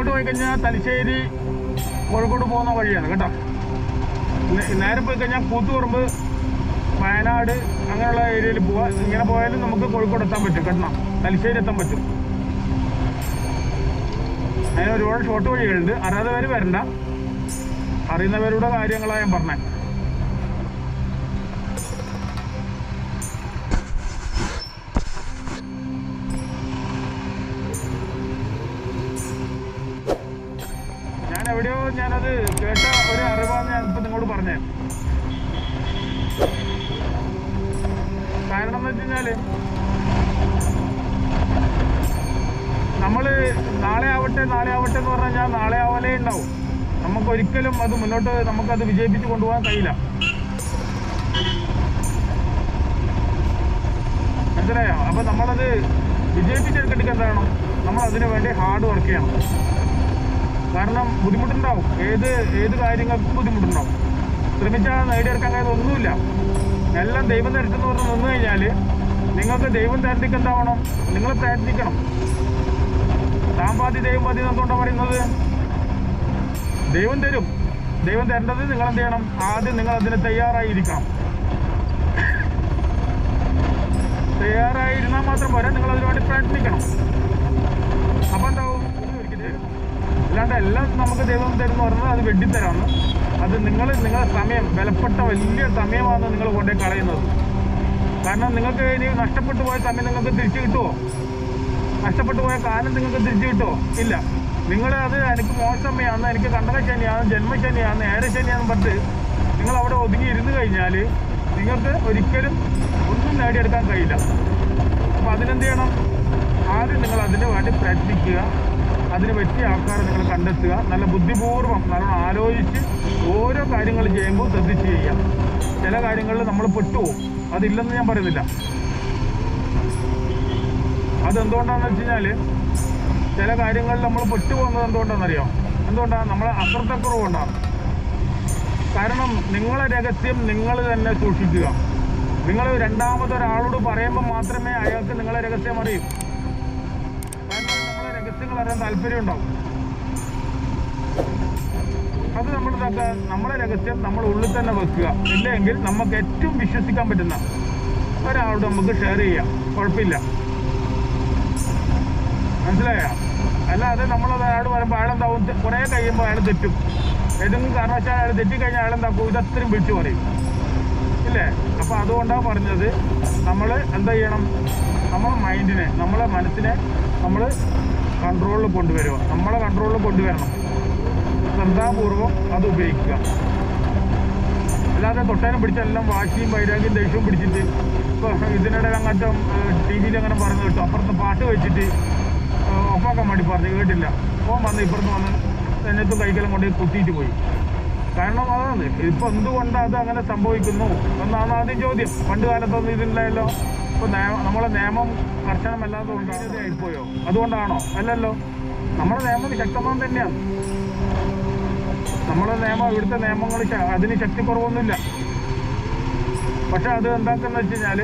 ഇങ്ങോട്ട് പോയി കഴിഞ്ഞാൽ തലശ്ശേരി കോഴിക്കോട് പോകുന്ന വഴിയാണ് കേട്ടോ. നേരെ പോയി കഴിഞ്ഞാൽ കൂത്തുപറമ്പ് വയനാട് അങ്ങനെയുള്ള ഏരിയയിൽ പോവാ. ഇങ്ങനെ പോയാലും നമുക്ക് കോഴിക്കോട് എത്താൻ പറ്റും കേട്ടോ. തലശ്ശേരി എത്താൻ പറ്റും. അതിന് ഒരുപാട് ഷോർട്ട് വഴികളുണ്ട്. അറിയാതെ പേര് വരണ്ട. അറിയുന്നവരുടെ കാര്യങ്ങളാണ് ഞാൻ പറഞ്ഞത് ഞാനത് കേട്ട ഒരു അറിവാന്ന് ഞാൻ ഇപ്പൊ നിങ്ങളോട് പറഞ്ഞേ. കാരണം എന്ന് വെച്ച് കഴിഞ്ഞാൽ നമ്മൾ നാളെ ആവട്ടെ നാളെ ആവട്ടെ എന്ന് പറഞ്ഞാൽ ഞാൻ നാളെ ആവലേ ഉണ്ടാവും. നമുക്ക് ഒരിക്കലും അത് മുന്നോട്ട് നമുക്കത് വിജയിപ്പിച്ച് കൊണ്ടുപോകാൻ കഴിയില്ല. മനസ്സിലായോ? അപ്പൊ നമ്മളത് വിജയിപ്പിച്ചെടുക്കണ്ടെങ്കിൽ എന്താണ്? നമ്മൾ അതിനു വേണ്ടി ഹാർഡ് വർക്ക് ചെയ്യണം. കാരണം ബുദ്ധിമുട്ടുണ്ടാവും. ഏത് ഏത് കാര്യങ്ങൾക്കും ബുദ്ധിമുട്ടുണ്ടാവും. ശ്രമിച്ചാൽ നേടിയെടുക്കാൻ കഴിയുന്ന ഒന്നുമില്ല. എല്ലാം ദൈവം തരട്ടെന്ന് പറഞ്ഞ് നിന്ന് കഴിഞ്ഞാൽ നിങ്ങൾക്ക് ദൈവം തരണ്ടിക്ക് എന്താവണം? നിങ്ങൾ പ്രയത്നിക്കണം. സാമ്പാതി പാതി ദൈവം പാതി എന്തുകൊണ്ടാണ് പറയുന്നത്? ദൈവം തരും. ദൈവം തരേണ്ടത് നിങ്ങൾ എന്ത് ചെയ്യണം ആദ്യം നിങ്ങൾ അതിന് തയ്യാറായിരിക്കണം. തയ്യാറായിരുന്നാൽ മാത്രം പോരാ. നിങ്ങൾ അതിനു വേണ്ടി പ്രയത്നിക്കണം. അപ്പം തരും അല്ലാണ്ട് എല്ലാം നമുക്ക് ദൈവം തരുന്ന പറഞ്ഞാൽ അത് വെട്ടിത്തരാണ്. അത് നിങ്ങൾ നിങ്ങളുടെ സമയം വിലപ്പെട്ട വലിയ സമയമാണ് നിങ്ങൾ കൊണ്ടേ കളയുന്നത്. കാരണം നിങ്ങൾക്ക് ഇനി നഷ്ടപ്പെട്ടു പോയ സമയം നിങ്ങൾക്ക് തിരിച്ചു കിട്ടുമോ നഷ്ടപ്പെട്ടു പോയ കാലം നിങ്ങൾക്ക് തിരിച്ചു കിട്ടുമോ ഇല്ല. നിങ്ങൾ അത് എനിക്ക് മോശമയാണ് എനിക്ക് കണ്ടനശനിയാണ് ജന്മശനിയാണ് ഏരശനിയാണെന്ന് പറഞ്ഞിട്ട് നിങ്ങൾ അവിടെ ഒതുങ്ങി ഇരുന്ന് കഴിഞ്ഞാൽ നിങ്ങൾക്ക് ഒരിക്കലും ഒന്നും നേടിയെടുക്കാൻ കഴിയില്ല. അപ്പോൾ അതിനെന്ത് ചെയ്യണം? ആദ്യം നിങ്ങൾ അതിന് വേണ്ടി പ്രയത്നിക്കുക. അതിന് പറ്റിയ ആൾക്കാരെ നിങ്ങൾ കണ്ടെത്തുക. നല്ല ബുദ്ധിപൂർവം നല്ല ആലോചിച്ച് ഓരോ കാര്യങ്ങൾ ചെയ്യുമ്പോൾ ശ്രദ്ധിച്ച് ചെയ്യുക. ചില കാര്യങ്ങളിൽ നമ്മൾ പെട്ടുപോകും. അതില്ലെന്ന് ഞാൻ പറയുന്നില്ല. അതെന്തുകൊണ്ടാണെന്ന് വെച്ച് കഴിഞ്ഞാൽ ചില കാര്യങ്ങളിൽ നമ്മൾ പെട്ടുപോകുന്നത് എന്തുകൊണ്ടാണെന്നറിയോ? എന്തുകൊണ്ടാണ് നമ്മളെ അശ്രദ്ധക്കുറവുകൊണ്ടാണ്. കാരണം നിങ്ങളെ രഹസ്യം നിങ്ങൾ തന്നെ സൂക്ഷിക്കുക. നിങ്ങൾ രണ്ടാമതൊരാളോട് പറയുമ്പോൾ മാത്രമേ അയാൾക്ക് നിങ്ങളെ രഹസ്യം അറിയൂ. രഹസ്യങ്ങൾ താല്പര്യം ഉണ്ടാവും. അത് നമ്മൾ നമ്മളെ രഹസ്യം നമ്മൾ ഉള്ളിൽ തന്നെ വെക്കുക. ഇല്ലെങ്കിൽ നമുക്ക് ഏറ്റവും വിശ്വസിക്കാൻ പറ്റുന്ന ഒരാളോട് നമുക്ക് ഷെയർ ചെയ്യാം. കുഴപ്പമില്ല. മനസ്സിലായ? അല്ലാതെ നമ്മളത് അയാളോട് പറയുമ്പോൾ അയാളെന്താവും കുറേ കഴിയുമ്പോൾ അയാൾ തെറ്റും. ഏതെങ്കിലും കാരണവശാൽ അയാൾ തെറ്റിക്കഴിഞ്ഞാൽ അയാളെന്താക്കും ഇതത്രയും വിളിച്ചു പറയും. ഇല്ലേ? അപ്പോൾ അതുകൊണ്ടാണ് പറഞ്ഞത് നമ്മൾ എന്താ ചെയ്യണം? നമ്മളെ മൈൻഡിനെ നമ്മളെ മനസ്സിനെ നമ്മൾ കൺട്രോളിൽ കൊണ്ടുവരിക. നമ്മളെ കൺട്രോളിൽ കൊണ്ടുവരണം. ശ്രദ്ധാപൂർവം അത് ഉപയോഗിക്കുക. അല്ലാതെ തൊട്ടേനെ പിടിച്ചെല്ലാം വാശിയും വൈരാഗ്യം ദേഷ്യവും പിടിച്ചിട്ട് ഇപ്പോൾ ഇതിനിടെ അങ്ങനത്തെ ടി വിയിൽ അങ്ങനെ പറഞ്ഞു കേട്ടു. അപ്പുറത്ത് പാട്ട് വെച്ചിട്ട് ഒപ്പാക്കാൻ വേണ്ടി പറഞ്ഞു. കേട്ടില്ല. ഓൻ വന്ന് ഇപ്പുറത്ത് വന്ന് എന്നിട്ട് കൈക്കെല്ലാം കൊണ്ട് കുത്തിയിട്ട് പോയി. കാരണം അതാണ്. ഇപ്പം എന്തുകൊണ്ട് അത് അങ്ങനെ സംഭവിക്കുന്നു? എന്നാണ് ആദ്യം ചോദ്യം. പണ്ട് കാലത്തൊന്നും ഇതില്ലായല്ലോ. ഇപ്പൊ നിയമ- നമ്മളെ നിയമം കർശനമല്ലാതെ കൊണ്ടാണ് ആയിപ്പോയോ? അതുകൊണ്ടാണോ? അല്ലല്ലോ. നമ്മുടെ നിയമം ശക്തമാൻ തന്നെയാണ്. നമ്മുടെ നിയമം ഇവിടുത്തെ നിയമങ്ങൾ അതിന് ശക്തി കുറവൊന്നുമില്ല പക്ഷെ അത് എന്താക്കുന്ന വെച്ച് കഴിഞ്ഞാൽ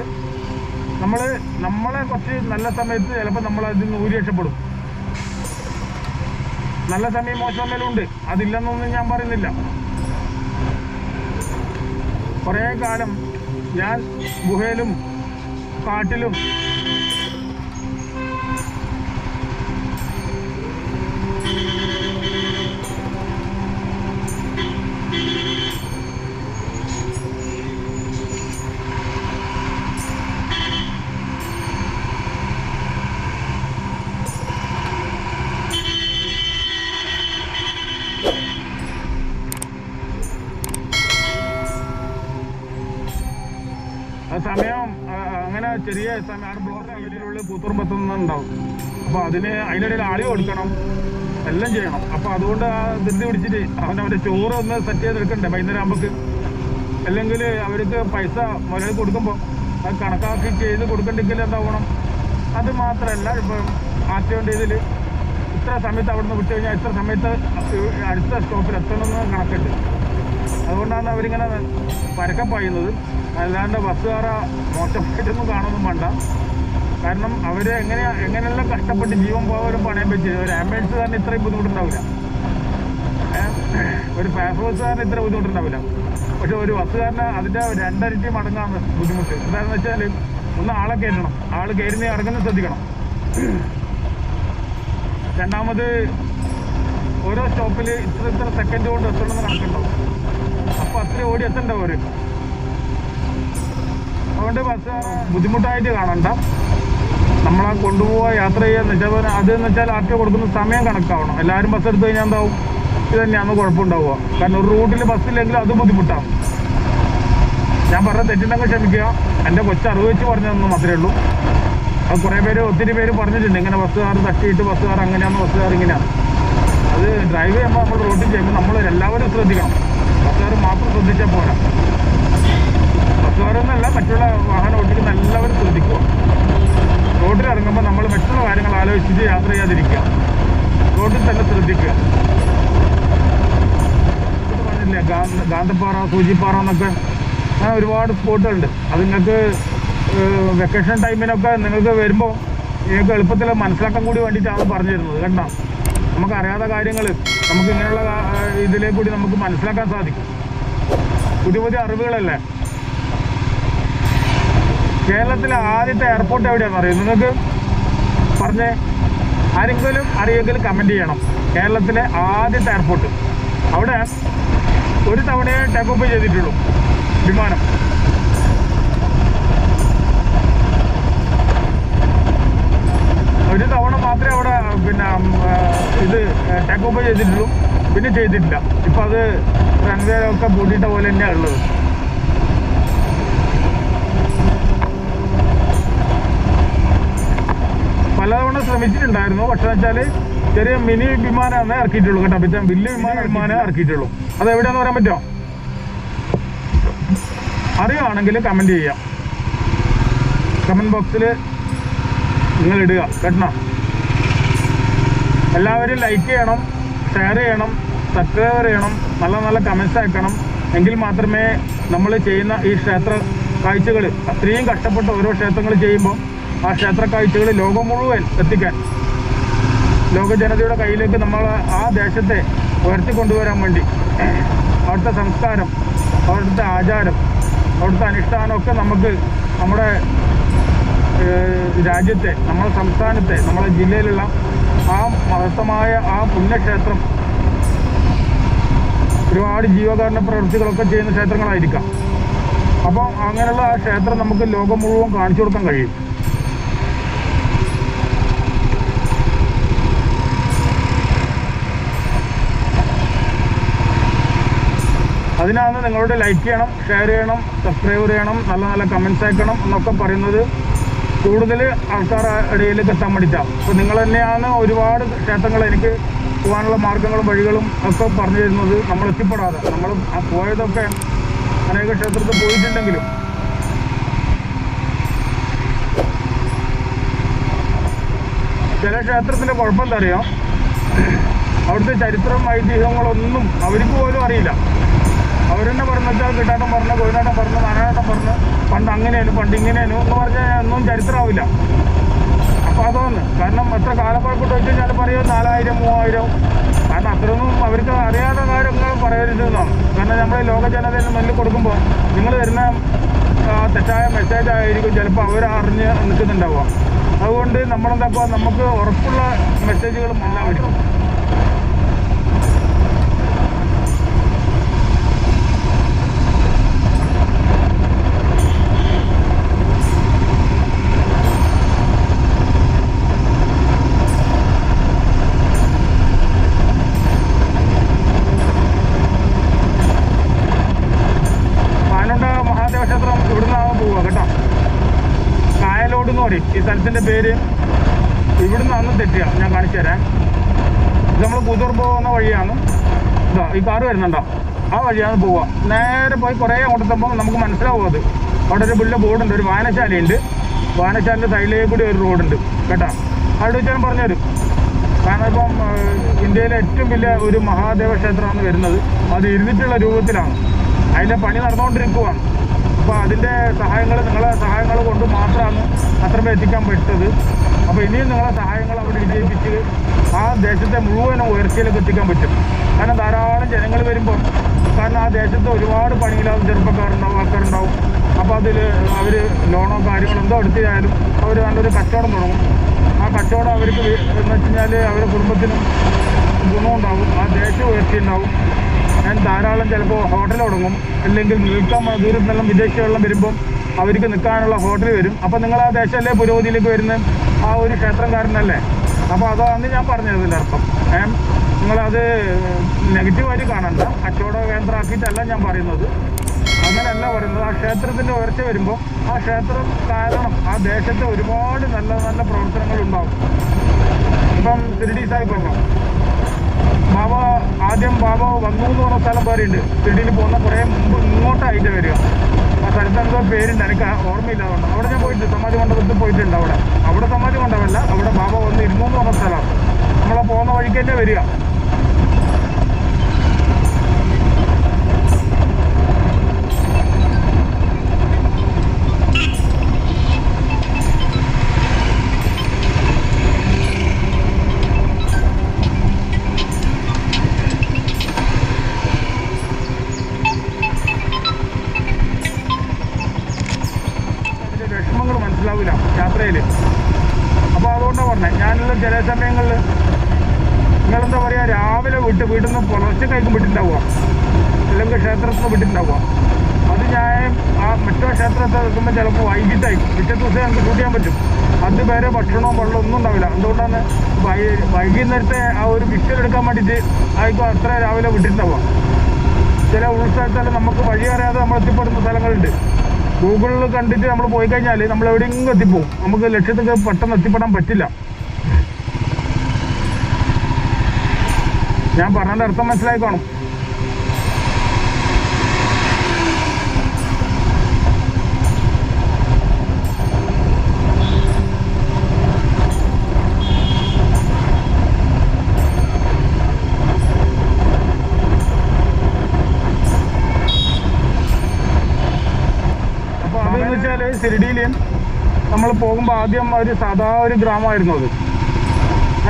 നമ്മൾ നമ്മളെ കുറച്ച് നല്ല സമയത്ത് ചിലപ്പോൾ നമ്മൾ അതിൽ നിന്ന് ഊരി രക്ഷപ്പെടും. നല്ല സമയം മോശം ഉണ്ട് അതില്ലെന്നൊന്നും ഞാൻ പറയുന്നില്ല. കുറേ കാലം ഞാൻ ഗുഹയിലും കാട്ടിലും ചെറിയ അവിടെ ബ്ലോക്ക് ആക്കിയിട്ടുള്ള പൂത്തുറുമ്പത്തുനിന്ന് ഉണ്ടാവും. അപ്പോൾ അതിന് അതിനിടയിൽ ആളി കൊടുക്കണം. എല്ലാം ചെയ്യണം. അപ്പോൾ അതുകൊണ്ട് ആ ധൃതി പിടിച്ചിട്ട് അവൻ അവന്റെ ചോറ് ഒന്ന് സെറ്റ് ചെയ്തെടുക്കണ്ടേ വൈകുന്നേരം ആകുമ്പോൾ അല്ലെങ്കിൽ അവർക്ക് പൈസ മുതൽ കൊടുക്കുമ്പോൾ അത് കണക്കാക്കി ചെയ്ത് കൊടുക്കണ്ടെങ്കിൽ എന്താവണം? അത് മാത്രമല്ല ഇപ്പം ആക്സിഡന്റ് ഇതിൽ ഇത്ര സമയത്ത് അവിടെ നിന്ന് വിട്ട് കഴിഞ്ഞാൽ ഇത്ര സമയത്ത് അടുത്ത സ്റ്റോപ്പിൽ എത്തണമെന്ന് കണക്കുണ്ട്. അതുകൊണ്ടാണ് അവരിങ്ങനെ പരക്കം പായുന്നത്. അല്ലാണ്ട് ബസ്സുകാര മോശമായിട്ടൊന്നും കാണൊന്നും വേണ്ട. കാരണം അവർ എങ്ങനെ എങ്ങനെയെല്ലാം കഷ്ടപ്പെട്ട് ജീവൻ പോകാനും പണയം വെച്ച് ഒരു ആംബുലൻസ് തന്നെ ഇത്രയും ബുദ്ധിമുട്ടുണ്ടാവില്ല? ഒരു ഫയർഫോഴ്സുകാരന് ഇത്ര ബുദ്ധിമുട്ടുണ്ടാവില്ല. പക്ഷെ ഒരു ബസ്സുകാരന് അതിന്റെ രണ്ടരട്ടി മടങ്ങാണ് ബുദ്ധിമുട്ട്. എന്താണെന്ന് വെച്ചാൽ ഒന്ന് ആളെ കയറ്റണം. ആൾ കയറുന്ന ഇറങ്ങുന്ന ശ്രദ്ധിക്കണം. രണ്ടാമത് ഓരോ സ്റ്റോപ്പിൽ ഇത്ര ഇത്ര സെക്കൻഡ് കൊണ്ട് എത്തണമെന്ന് കണക്കുണ്ടാവും. അപ്പൊ അത്ര ഓടി എത്തണ്ട അവർ? അതുകൊണ്ട് ബസ് ബുദ്ധിമുട്ടായിട്ട് കാണണ്ട. നമ്മളാ കൊണ്ടുപോവാ യാത്ര ചെയ്യാന്ന് വെച്ചാൽ അത് എന്ന് വെച്ചാൽ ആർക്ക് കൊടുക്കുന്ന സമയം കണക്കാവണം. എല്ലാവരും ബസ് എടുത്തു കഴിഞ്ഞാൽ എന്താവും? ഇത് തന്നെയാണ് കുഴപ്പമുണ്ടാവുക. കാരണം ഒരു റൂട്ടിൽ ബസ്സില്ലെങ്കിൽ അത് ബുദ്ധിമുട്ടാണ് ഞാൻ പറഞ്ഞ തെറ്റുണ്ടെങ്കിൽ ക്ഷമിക്കുക. എന്റെ കൊച്ചു അറിവ് വെച്ച് പറഞ്ഞതെന്ന് മാത്രമേ ഉള്ളൂ. അത് കുറേ പേര് ഒത്തിരി പേര് പറഞ്ഞിട്ടുണ്ട്. ഇങ്ങനെ ബസ്സുകാർ തട്ടിയിട്ട് ബസ്സുകാർ അങ്ങനെയാണ് ബസ്സുകാർ ഇങ്ങനെയാണ് അത് ഡ്രൈവ് ചെയ്യുമ്പോൾ നമ്മൾ റോട്ടിൽ ചെയ്യുമ്പോൾ നമ്മൾ എല്ലാവരും ശ്രദ്ധിക്കണം. ബസ്സുകാർ മാത്രം ശ്രദ്ധിച്ചാൽ പോരാ. ബസ്സുകാരെന്നല്ല മറ്റുള്ള വാഹനം ഓടിക്കുന്ന എല്ലാവരും ശ്രദ്ധിക്കുക. റോഡിൽ ഇറങ്ങുമ്പോൾ നമ്മൾ മറ്റുള്ള കാര്യങ്ങൾ ആലോചിച്ച് യാത്ര ചെയ്യാതിരിക്കുക. റോഡിൽ തന്നെ ശ്രദ്ധിക്കുക. പറഞ്ഞില്ലേ ഗാന്ധപ്പാറ സൂചിപ്പാറ എന്നൊക്കെ? അങ്ങനെ ഒരുപാട് സ്പോട്ടുകളുണ്ട്. അത് നിങ്ങൾക്ക് വെക്കേഷൻ ടൈമിനൊക്കെ നിങ്ങൾക്ക് വരുമ്പോൾ നിങ്ങൾക്ക് എളുപ്പത്തിൽ മനസ്സിലാക്കാൻ കൂടി വേണ്ടിയിട്ടാണ് പറഞ്ഞു തരുന്നത് കണ്ട? നമുക്ക് അറിയാത്ത കാര്യങ്ങൾ നമുക്ക് ഇങ്ങനെയുള്ള ഇതിലേ കൂടി നമുക്ക് മനസ്സിലാക്കാൻ സാധിക്കും. പുതിയ പുതിയ അറിവുകളല്ലേ? കേരളത്തിലെ ആദ്യത്തെ എയർപോർട്ട് എവിടെയാണെന്ന് അറിയാം? നിങ്ങൾക്ക് പറഞ്ഞേ ആരെങ്കിലും അറിയെങ്കിലും കമന്റ് ചെയ്യണം. കേരളത്തിലെ ആദ്യത്തെ എയർപോർട്ട് അവിടെ ഒരു തവണയെ ടേക്ക് ഓഫ് ചെയ്തിട്ടുള്ളൂ വിമാനം ഒരു തവണ മാത്രമേ അവിടെ പിന്നെ ഉം, ആ, ഇത് ടേക്ക് ഓഫ് ചെയ്തിട്ടുള്ളൂ. പിന്നെ ചെയ്തിട്ടില്ല. ഇപ്പം അത് റൺവേ ഒക്കെ പൂട്ടിയിട്ട പോലെ തന്നെയാണ് ഉള്ളത്. പലതവണ ശ്രമിച്ചിട്ടുണ്ടായിരുന്നു. പക്ഷെ വെച്ചാൽ ചെറിയ മിനി വിമാനമാണ് ഇറക്കിയിട്ടുള്ളൂ കേട്ടോ. പിന്നെ വലിയ വിമാനം വിമാനം ഇറക്കിയിട്ടുള്ളൂ. അത് എവിടെയാന്ന് പറയാൻ പറ്റുമോ? അറിയുവാണെങ്കിൽ കമന്റ് ചെയ്യാം. കമന്റ് ബോക്സിൽ നിങ്ങൾ ഇടുക. കേട്ടോ എല്ലാവരും ലൈക്ക് ചെയ്യണം ഷെയർ ചെയ്യണം സബ്സ്ക്രൈബ് ചെയ്യണം നല്ല നല്ല കമൻസ് അയക്കണം. എങ്കിൽ മാത്രമേ നമ്മൾ ചെയ്യുന്ന ഈ ക്ഷേത്ര കാഴ്ചകൾ അത്രയും കഷ്ടപ്പെട്ട് ഓരോ ക്ഷേത്രങ്ങൾ ചെയ്യുമ്പോൾ ആ ക്ഷേത്ര കാഴ്ചകൾ ലോകം മുഴുവൻ എത്തിക്കാൻ ലോക ജനതയുടെ കയ്യിലേക്ക് നമ്മൾ ആ ദേശത്തെ ഉയർത്തിക്കൊണ്ടുവരാൻ വേണ്ടി അവിടുത്തെ സംസ്കാരം അവിടുത്തെ ആചാരം അവിടുത്തെ അനുഷ്ഠാനമൊക്കെ നമുക്ക് നമ്മുടെ രാജ്യത്തെ നമ്മുടെ സംസ്ഥാനത്തെ നമ്മുടെ ജില്ലയിലുള്ള ആ മഹത്തമായ ആ പുണ്യക്ഷേത്രം ഒരുപാട് ജീവകാരുണ്യ പ്രവൃത്തികളൊക്കെ ചെയ്യുന്ന ക്ഷേത്രങ്ങളായിരിക്കാം. അപ്പം അങ്ങനെയുള്ള ആ ക്ഷേത്രം നമുക്ക് ലോകം മുഴുവൻ കാണിച്ചു കൊടുക്കാൻ കഴിയും. അതിനാണ് നിങ്ങളോട് ലൈക്ക് ചെയ്യണം ഷെയർ ചെയ്യണം സബ്സ്ക്രൈബ് ചെയ്യണം നല്ല നല്ല കമൻസ് അയക്കണം എന്നൊക്കെ പറയുന്നത് കൂടുതൽ ആൾക്കാരുടെ ഇടയിലേക്ക് എത്താൻ വേണ്ടിയിട്ടാണ് അപ്പോൾ നിങ്ങൾ തന്നെയാണ് ഒരുപാട് ക്ഷേത്രങ്ങൾ എനിക്ക് പോകാനുള്ള മാർഗങ്ങളും വഴികളും ഒക്കെ പറഞ്ഞു തരുന്നത് നമ്മൾ എത്തിപ്പെടാതെ. നമ്മൾ പോയതൊക്കെ അനേക ക്ഷേത്രത്തിൽ പോയിട്ടുണ്ടെങ്കിലും. ചില ക്ഷേത്രത്തിന്റെ കുഴപ്പം എന്താ അറിയോ അവിടുത്തെ ചരിത്രം ഐതിഹ്യങ്ങളൊന്നും അവർക്ക് പോലും അറിയില്ല. അവരെന്നെ പറഞ്ഞു വെച്ചാൽ കിട്ടാട്ടം പറഞ്ഞു കൊയിനാട്ടം പറഞ്ഞു നാനാട്ടം പറഞ്ഞു പണ്ട് അങ്ങനെയാണ് പണ്ട് ഇങ്ങനെയാണ് എന്ന് പറഞ്ഞാൽ ഒന്നും ചരിത്രമാവില്ല അപ്പോൾ അതാണ് കാരണം എത്ര കാലപ്പഴക്കൊണ്ട് വെച്ച് കഴിഞ്ഞാൽ പറയും നാലായിരം മൂവായിരം. കാരണം അത്രയൊന്നും അവർക്ക് അറിയാത്ത കാര്യങ്ങൾ പറയരുതെന്നാണ് കാരണം നമ്മുടെ ലോക ജനതയിൽ നെല്ല് കൊടുക്കുമ്പോൾ നിങ്ങൾ തരുന്ന തെറ്റായ മെസ്സേജ് ആയിരിക്കും ചിലപ്പോൾ അവർ അറിഞ്ഞ് നിൽക്കുന്നുണ്ടാവുക. അതുകൊണ്ട് നമ്മളെന്താ നമുക്ക് ഉറപ്പുള്ള മെസ്സേജുകളും എല്ലാവരും പാനുണ്ട മഹാദേവ ക്ഷേത്രം ഇവിടുന്നാണ് പോവുക കേട്ടോ എന്ന് ഈ സ്ഥലത്തിന്റെ പേര് ഇവിടുന്ന് അന്ന് തെറ്റിയാണ് ഞാൻ കാണിച്ചു തരാം. ഇത് നമ്മൾ കുതിർ പോകുന്ന വഴിയാണ്. ഇതാ ഈ കാറ് വരുന്നുണ്ടോ? ആ വഴിയാണ് പോവുക. നേരെ പോയി കുറേ അങ്ങോട്ടെത്തുമ്പോൾ നമുക്ക് മനസ്സിലാവും അത്. അവിടെ ഒരു വലിയ ബോർഡുണ്ട് ഒരു വായനശാലയുണ്ട്. വായനശാലയുടെ സൈഡിലേക്ക് കൂടി ഒരു റോഡുണ്ട് കേട്ടോ? അവിടെ വെച്ച് ഞാൻ പറഞ്ഞുതരും. കാരണം ഇപ്പം ഇന്ത്യയിലെ ഏറ്റവും വലിയ ഒരു മഹാദേവ ക്ഷേത്രമാണ് വരുന്നത്. അത് ഇരുന്നിട്ടുള്ള രൂപത്തിലാണ്. അതിന്റെ പണി നടന്നുകൊണ്ടിരിക്കുവാണ്. അപ്പോൾ അതിന്റെ സഹായങ്ങൾ നിങ്ങളെ സഹായങ്ങൾ കൊണ്ട് മാത്രമാണ് അത്രമേ എത്തിക്കാൻ പറ്റത് അപ്പോൾ ഇനിയും നിങ്ങളെ സഹായങ്ങൾ അവിടെ വിജയിപ്പിച്ച് ആ ദേശത്തെ മുഴുവനും ഉയർച്ചയിലേക്ക് എത്തിക്കാൻ പറ്റും. കാരണം ധാരാളം ജനങ്ങൾ വരുമ്പോൾ കാരണം ആ ദേശത്ത് ഒരുപാട് പണിയില്ലാത്ത ചെറുപ്പക്കാരുണ്ടാവും ആൾക്കാരുണ്ടാവും. അപ്പോൾ അതിൽ അവർ ലോണോ കാര്യങ്ങളോ എന്തോ എടുത്തിയായാലും അവർ നല്ലൊരു കച്ചവടം തുടങ്ങും. ആ കച്ചവടം അവർക്ക് എന്ന് വെച്ച് കഴിഞ്ഞാൽ അവരുടെ കുടുംബത്തിനും ഗുണമുണ്ടാവും ആ ദേശ ഉയർച്ചയുണ്ടാവും ഞാൻ ധാരാളം ചിലപ്പോൾ ഹോട്ടൽ തുടങ്ങും. അല്ലെങ്കിൽ നിൽക്കാൻ ദൂരത്തെല്ലാം വെള്ളം വരുമ്പം അവർക്ക് നിൽക്കാനുള്ള ഹോട്ടൽ വരും. അപ്പോൾ നിങ്ങൾ ആ ദേശമല്ലേ പുരോഗതിയിലേക്ക് വരുന്ന ആ ഒരു ക്ഷേത്രംകാരനല്ലേ? അപ്പോൾ അതാണ് ഞാൻ പറഞ്ഞത് അർത്ഥം. ഏ നിങ്ങളത് നെഗറ്റീവായിട്ട് കാണണ്ട. കച്ചവട കേന്ദ്രമാക്കിയിട്ടല്ല ഞാൻ പറയുന്നത്. അങ്ങനെയല്ല പറയുന്നത്. ആ ക്ഷേത്രത്തിന്റെ ഉയർച്ച വരുമ്പോൾ ആ ക്ഷേത്രം കാരണം ആ ദേശത്തെ ഒരുപാട് നല്ല നല്ല പ്രവർത്തനങ്ങൾ ഉണ്ടാവും. ഇപ്പം തിരുടി സാഹിബ് ബാബ ആദ്യം ബാബ വന്നു എന്ന് പറഞ്ഞ സ്ഥലം പേരുണ്ട് തിരുടിയിൽ പോകുന്ന കുറേ മുമ്പ് ഇങ്ങോട്ടായിട്ട് വരിക. സ്ഥലത്ത് എന്തോ പേരുണ്ട്. എനിക്ക് ഓർമ്മയില്ലാതുകൊണ്ട് അവിടെ ഞാൻ പോയിട്ട് സമാധി മണ്ഡപത്തിൽ പോയിട്ടുണ്ട് അവിടെ. അവിടെ സമാധി മണ്ഡപമല്ല. അവിടെ ബാബ വന്ന് ഇരുന്നു എന്ന് പറഞ്ഞ സ്ഥലമാണ്. നമ്മളെ പോകുന്ന വഴിക്ക് തന്നെ വരിക. കഴിക്കും വിട്ടിട്ടുണ്ടാവുക. അല്ലെങ്കിൽ ക്ഷേത്രത്തിന് വിട്ടിട്ടുണ്ടാവുക. അത് ഞാൻ ആ മറ്റോ ക്ഷേത്രത്തിൽ നിൽക്കുമ്പോൾ ചിലപ്പോൾ വൈകിട്ടായിരിക്കും. പിറ്റേ ദിവസം നമുക്ക് ചെയ്യാൻ പറ്റും. അത് വേറെ ഭക്ഷണവും വെള്ളവും ഒന്നും ഉണ്ടാവില്ല. എന്തുകൊണ്ടാണ് വൈ വൈകുന്നേരത്തെ ആ ഒരു വിഷ്വൽ എടുക്കാൻ വേണ്ടിയിട്ട് ആയിരിക്കും അത്ര രാവിലെ വിട്ടിട്ടുണ്ടാവുക. ചില ഉൾസ്ഥലത്തല്ല നമുക്ക് വഴി അറിയാതെ നമ്മൾ എത്തിപ്പെടുന്ന സ്ഥലങ്ങളുണ്ട്. ഗൂഗിളിൽ കണ്ടിട്ട് നമ്മൾ പോയി കഴിഞ്ഞാൽ നമ്മൾ എവിടെയെങ്കിലും എത്തിപ്പോവും. നമുക്ക് ലക്ഷ്യത്തിൽ പെട്ടെന്ന് എത്തിപ്പെടാൻ പറ്റില്ല. ഞാൻ പറഞ്ഞതിന്റെ അർത്ഥം മനസ്സിലായി കാണും അപ്പോൾ നമ്മൾ പോകുമ്പോൾ ആദ്യം ഒരു സാധാ ഒരു ഗ്രാമമായിരുന്നു അത്.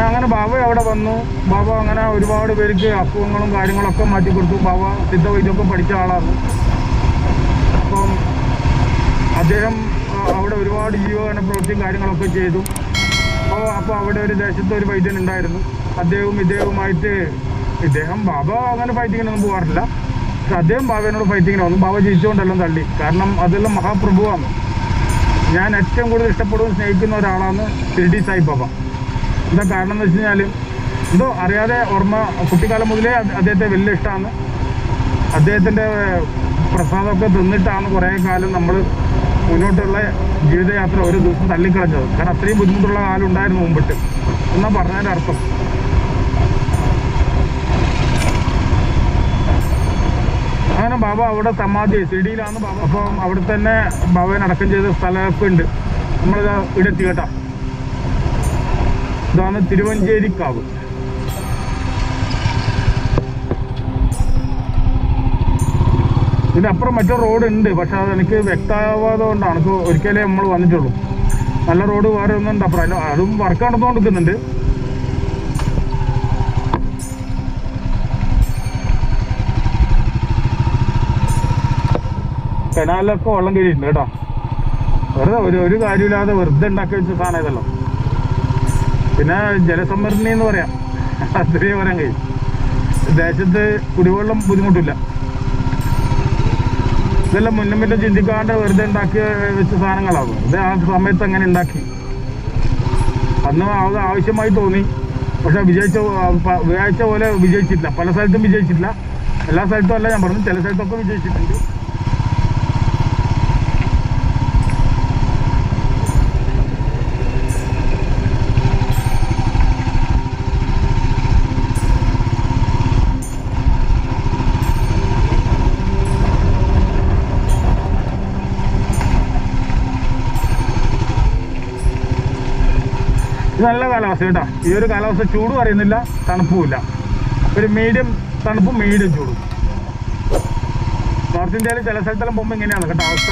അങ്ങനെ ബാബ അവിടെ വന്നു. ബാബ അങ്ങനെ ഒരുപാട് പേർക്ക് അസുഖങ്ങളും കാര്യങ്ങളൊക്കെ മാറ്റി കൊടുത്തു. ബാബ സിദ്ധവൈദ്യമൊക്കെ പഠിച്ച ആളാണ്. അപ്പം അദ്ദേഹം അവിടെ ഒരുപാട് ജീവന പ്രവൃത്തിയും കാര്യങ്ങളൊക്കെ ചെയ്തു. അപ്പോൾ അപ്പോൾ അവിടെ ഒരു ദേശത്ത് ഒരു വൈദ്യൻ ഉണ്ടായിരുന്നു. അദ്ദേഹവും ഇദ്ദേഹവുമായിട്ട് ഇദ്ദേഹം ബാബ അങ്ങനെ ഫൈറ്റിങ്ങിനൊന്നും പോകാറില്ല. പക്ഷെ അദ്ദേഹം ബാബേനോട് ഫൈറ്റിങ്ങിന് വന്നു. ബാബ ജയിച്ചുകൊണ്ടെല്ലാം തള്ളി. കാരണം അതെല്ലാം മഹാപ്രഭുവാണ്. ഞാൻ ഏറ്റവും കൂടുതൽ ഇഷ്ടപ്പെടുകയും സ്നേഹിക്കുന്ന ഒരാളാണ് ഷിർഡി സായി ബാബ. എന്താ കാരണം എന്ന് വെച്ച് കഴിഞ്ഞാൽ എന്തോ അറിയാതെ ഓർമ്മ കുട്ടിക്കാലം മുതലേ അദ്ദേഹത്തെ വലിയ ഇഷ്ടമാണ് അദ്ദേഹത്തിന്റെ പ്രസാദമൊക്കെ തിന്നിട്ടാണ് കുറേ കാലം നമ്മൾ മുന്നോട്ടുള്ള ജീവിതയാത്ര ഒരു ദിവസം തള്ളിക്കളഞ്ഞത്. കാരണം അത്രയും ബുദ്ധിമുട്ടുള്ള കാലം ഉണ്ടായിരുന്നു മുമ്പിട്ട്. എന്നാ പറഞ്ഞതിന്റെ അർത്ഥം? അങ്ങനെ ബാബ അവിടെ സമാധി സിഡിയിലാണ് ബാബ. അപ്പം അവിടെ തന്നെ ബാബയെ അടക്കം ചെയ്ത സ്ഥലമൊക്കെ ഉണ്ട്. നമ്മളിത് ഇവിടെ എത്തി കേട്ടോ. ഇതാണ് തിരുവഞ്ചേരിക്കാവ്. ഇതിനപ്പുറം മറ്റൊരു റോഡ് ഉണ്ട് പക്ഷെ അതെനിക്ക് വ്യക്തമാവാതെ കൊണ്ടാണ് ഇപ്പോൾ ഒരിക്കലേ നമ്മൾ വന്നിട്ടുള്ളൂ. നല്ല റോഡ് വേറെ ഒന്നുണ്ട് അപ്പുറം. അതിന് അതും വർക്ക് നടന്നുകൊണ്ടിരിക്കുന്നുണ്ട് കനാലിലൊക്കെ വെള്ളം കയറിയിട്ടുണ്ട് കേട്ടോ. വെറുതെ ഒരു ഒരു കാര്യമില്ലാതെ വെറുതെ ഉണ്ടാക്കി വെച്ച സാധനം ഇതല്ലോ. പിന്നെ ജലസംഭരണി എന്ന് പറയാം. അത്രയേ പറയാൻ കഴിയും. ദേശത്ത് കുടിവെള്ളം ബുദ്ധിമുട്ടില്ല. ഇതെല്ലാം മുന്നും മുന്നും ചിന്തിക്കാണ്ട് വെറുതെ ഉണ്ടാക്കി വെച്ച സാധനങ്ങളാകും ഇത് ആ സമയത്ത് അങ്ങനെ ഉണ്ടാക്കി. അന്ന് അത് ആവശ്യമായി തോന്നി. പക്ഷെ വിജയിച്ച വ്യാഴ്ച പോലെ വിജയിച്ചിട്ടില്ല പല സ്ഥലത്തും വിജയിച്ചിട്ടില്ല എല്ലാ സ്ഥലത്തും അല്ല ഞാൻ പറഞ്ഞു ചില സ്ഥലത്തൊക്കെ വിജയിച്ചിട്ടുണ്ട്. ഇത് നല്ല കാലാവസ്ഥ കേട്ടോ. ഈ ഒരു കാലാവസ്ഥ ചൂടും അറിയുന്നില്ല തണുപ്പുമില്ല. ഒരു മീഡിയം തണുപ്പും മീഡിയം ചൂടും. നോർത്ത് ഇന്ത്യയിൽ ചില സ്ഥലത്തെല്ലാം പോകുമ്പോൾ ഇങ്ങനെയാണ് കേട്ടോ അവസ്ഥ.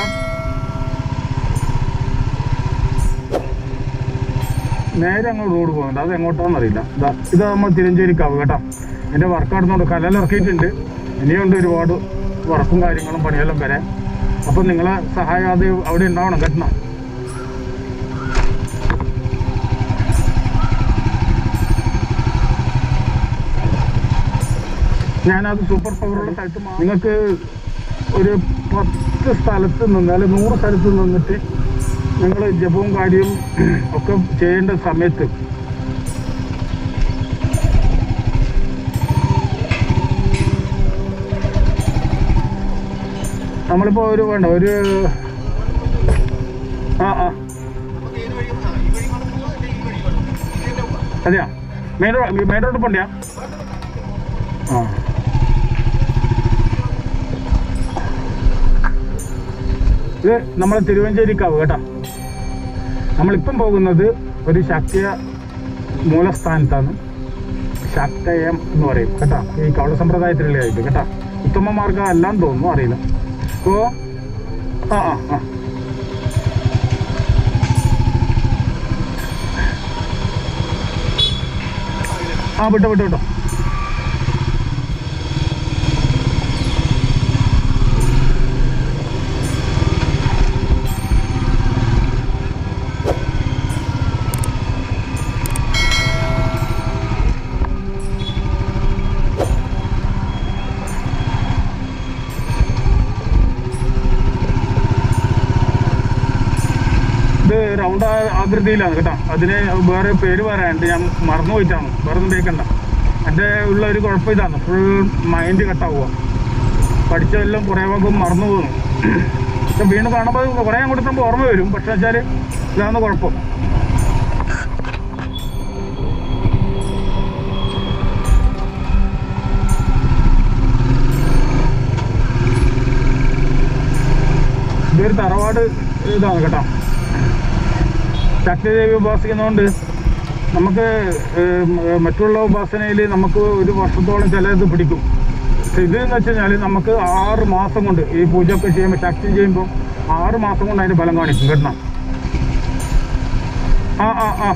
നേരെ അങ്ങോട്ട് റോഡ് പോകുന്നുണ്ട്. അത് എങ്ങോട്ടാണെന്ന് അറിയില്ല. ഇതാ നമ്മൾ തിരുഞ്ചേരിക്കാവ് കേട്ടോ. എന്റെ വർക്ക് നടന്നുകൊണ്ട് കല്ലെല്ലാം ഇറക്കിയിട്ടുണ്ട്. ഇനിയുണ്ട് ഒരുപാട് വർക്കും കാര്യങ്ങളും പണിയെല്ലാം വരെ അപ്പം നിങ്ങളെ സഹായം അത് അവിടെ ഉണ്ടാവണം കേട്ടോ. ഞാനത് സൂപ്പർ പവറുള്ള സ്ഥലത്ത് നിങ്ങൾക്ക് ഒരു പത്ത് സ്ഥലത്ത് നിന്ന് അല്ലെങ്കിൽ നൂറ് സ്ഥലത്ത് നിന്നിട്ട് നിങ്ങൾ ജപവും കാര്യവും ഒക്കെ ചെയ്യേണ്ട സമയത്ത് നമ്മളിപ്പോ ഒരു വേണ്ട ഒരു ആ ആ. അതെയാ? മെയിൻ റോഡ് മെയിൻ റോഡ് പോണ്ടിയാ? ഇത് നമ്മൾ തിരുവഞ്ചേരിക്കാവ് കേട്ടോ. നമ്മളിപ്പം പോകുന്നത് ഒരു ശക്തിയ മൂലസ്ഥാനത്താണ്. ശക്തയം എന്ന് പറയും കേട്ടോ. ഈ കവള സമ്പ്രദായത്തിലുള്ളതായിട്ട് കേട്ടോ. ഉത്തമ മാർഗം എല്ലാം തോന്നുന്നു അറിയില്ല. ഓ ആ ആ ആ. ആ വിട്ടോ വിട്ടോ വിട്ടോ ഇത് റൗണ്ട് ആകൃതിയിലാണ് കേട്ടോ. അതിന് വേറെ പേര് പറയാനുണ്ട്. ഞാൻ മറന്നു പോയിട്ടാണ് വേറെ ഒന്നും കേൾക്കണ്ട എന്റെ ഉള്ള ഒരു കുഴപ്പം ഇതാണ്. ഫുൾ മൈൻഡ് കട്ടാവുക പഠിച്ചതെല്ലാം കുറേ ഭാഗം മറന്നു പോകുന്നു. പക്ഷെ വീണ്ടും കാണുമ്പോൾ കുറേ അങ്ങോട്ട് ഓർമ്മ വരും. പക്ഷെ വെച്ചാൽ ഇതാണ് കുഴപ്പം. ഇതൊരു തറവാട് ഇതാണ് കേട്ടോ. ശക്തിദേവി ഉപാസിക്കുന്നതുകൊണ്ട് നമുക്ക് മറ്റുള്ള ഉപാസനയിൽ നമുക്ക് ഒരു വർഷത്തോളം ചിലത് പിടിക്കും. ഇത് എന്ന് വെച്ച് കഴിഞ്ഞാൽ നമുക്ക് ആറ് മാസം കൊണ്ട് ഈ പൂജ ഒക്കെ ചെയ്യുമ്പോൾ ശക്തി ചെയ്യുമ്പോൾ ആറ് മാസം കൊണ്ട് അതിന് ഫലം കാണിക്കും കേട്ടോ ആ ആ ആ.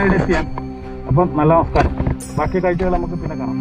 നമ്മൾ എത്തിയാൽ അപ്പം നല്ല നമസ്കാരം. ബാക്കി കാഴ്ചകൾ നമുക്ക് പിന്നെ കാണാം.